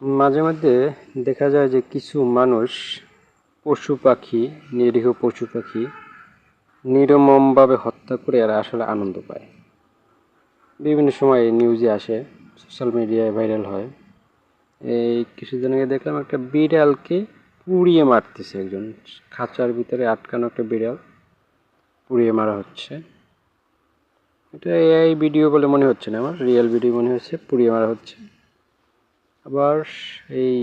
মাঝে মধ্যে দেখা যায় যে কিছু মানুষ পশু পাখি, নিরীহ পশু পাখি নিরমমভাবে হত্যা করে এরা আসলে আনন্দ পায়। বিভিন্ন সময় নিউজে আসে সোশ্যাল মিডিয়ায় ভাইরাল হয়। এই কিছুদিন আগে দেখলাম একটা বিড়ালকে পুড়িয়ে মারতেছে একজন। খাঁচার ভিতরে আটকানো একটা বিড়াল পুড়িয়ে মারা হচ্ছে। এটা এআই ভিডিও বলে মনে হচ্ছে না আমার রিয়েল ভিডিও মনে হচ্ছে, পুড়িয়ে মারা হচ্ছে। আবার এই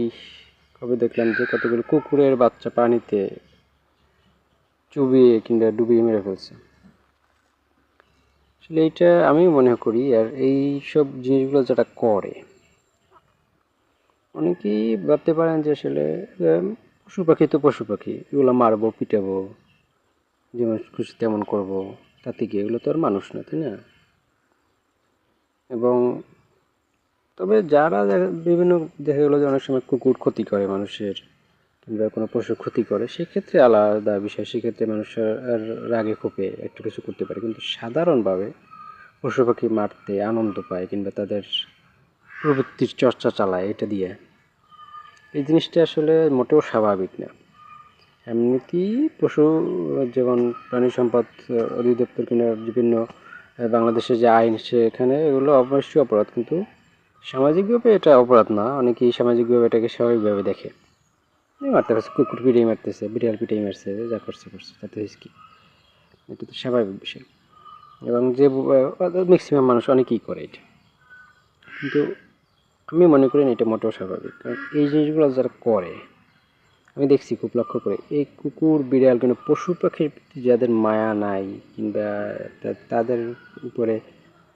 কবে দেখলাম যে কতগুলো কুকুরের বাচ্চা পানিতে চুবিয়ে কিংবা ডুবিয়ে মেরে ফেলছে। আসলে এইটা আমি মনে করি, আর এই সব জিনিসগুলো যেটা করে, অনেকেই ভাবতে পারেন যে আসলে পশু পাখি তো পশু পাখি, এগুলো মারবো, পিটাবো যেমন খুশি তেমন করব, তাতে কি এগুলো তো আর মানুষ না, তাই না? এবং তবে যারা বিভিন্ন দেখা গেলো যে অনেক সময় কুকুর ক্ষতি করে, মানুষের কিংবা কোনো পশুর ক্ষতি করে, সেক্ষেত্রে আলাদা বিষয়। সেক্ষেত্রে মানুষের রাগে ক্ষোভে একটু কিছু করতে পারে। কিন্তু সাধারণভাবে পশু পাখি মারতে আনন্দ পায় কিংবা তাদের প্রবৃত্তির চর্চা চালায় এটা দিয়ে। এই জিনিসটা আসলে মোটেও স্বাভাবিক না। এমনিতেই পশু, যেমন প্রাণী সম্পদ অধিদপ্তর কিংবা বিভিন্ন বাংলাদেশের যে আইন, সেখানে এগুলো অবশ্যই অপরাধ। কিন্তু সামাজিকভাবে এটা অপরাধ না, অনেকেই সামাজিকভাবে এটাকে স্বাভাবিকভাবে দেখে। মারতে পারছে কুকুর পিটিয়ে মারতেছে বিড়াল পিটিয়ে মারছে যা করছে করছে, তাতে হয়েছে কি? এটা তো স্বাভাবিক বিষয়। এবং যে ম্যাক্সিমাম মানুষ অনেকেই করে এটা। কিন্তু আমি মনে করি না এটা মোটেও স্বাভাবিক। কারণ এই জিনিসগুলো যারা করে, আমি দেখছি খুব লক্ষ্য করে, এই কুকুর, বিড়াল কিন্তু পশু পাখির যাদের মায়া নাই কিংবা তাদের উপরে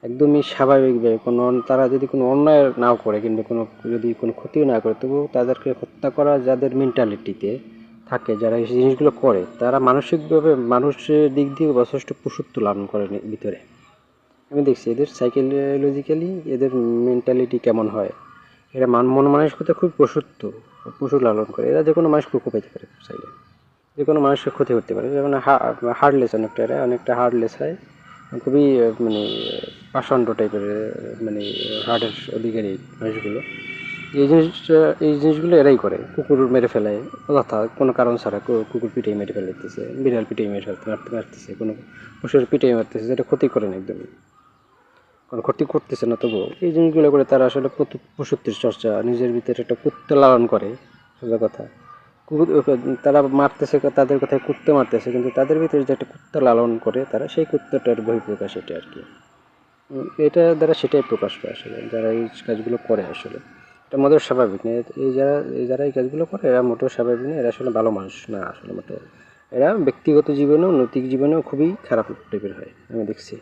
একদমই স্বাভাবিকভাবে কোনো তারা যদি কোনো অন্যায় নাও করে কিংবা কোনো যদি কোনো ক্ষতিও না করে, তবুও তাদেরকে হত্যা করা যাদের মেন্টালিটিতে থাকে, যারা এই জিনিসগুলো করে, তারা মানসিকভাবে মানুষের দিক দিয়ে যথেষ্ট পশুত্ব লালন করে ভিতরে। আমি দেখছি এদের সাইকোলজিক্যালি এদের মেন্টালিটি কেমন হয়? এরা মান মন মানসিকতা খুব পশুত্ব পশু লালন করে। এরা যে কোনো মানুষকে কোপাইতে পারে চাইলে। যে কোনো মানুষের ক্ষতি করতে পারে। যেমন হার্ডলেস অনেকটা এরা, অনেকটা হার্ডলেস হয়। খুবই মানে পাষণ্ড টাইপের মানে হার্টের অধিকারী মানুষগুলো এই জিনিসটা, এই জিনিসগুলো এরাই করে। কুকুর মেরে ফেলায় অযথা কোনো কারণ ছাড়া কুকুর পিটিয়ে মেরে ফেলাইতেছে বিড়াল পিটিয়ে মেরে ফেলতে মারতে মারতেছে, কোনো পশুর পিটিয়ে মারতেছে, যেটা ক্ষতি করে না একদমই। কোনো ক্ষতি করতেছে না তবুও। এই জিনিসগুলো করে তারা আসলে পশুত্বের চর্চা, নিজের ভিতরে একটা কুত্তে লালন করে, সোজা কথা। তারা মারতেছে, তাদের কথায় কুত্তে মারতেছে, কিন্তু তাদের ভিতরে যে একটা কুত্তা লালন করে তারা, সেই কুত্তাটার বহিঃপ্রকাশ এটা আর কি। এটা দ্বারা সেটাই প্রকাশ পায় আসলে, যারা এই কাজগুলো করে আসলে। এটা মোটেও স্বাভাবিক না এই যারা এই যারা এই কাজগুলো করে, এরা মোটেও স্বাভাবিক না এরা আসলে ভালো মানুষ না আসলে মোটেও। এরা ব্যক্তিগত জীবনেও, নৈতিক জীবনেও খুবই খারাপ টাইপের হয়, আমি দেখছি।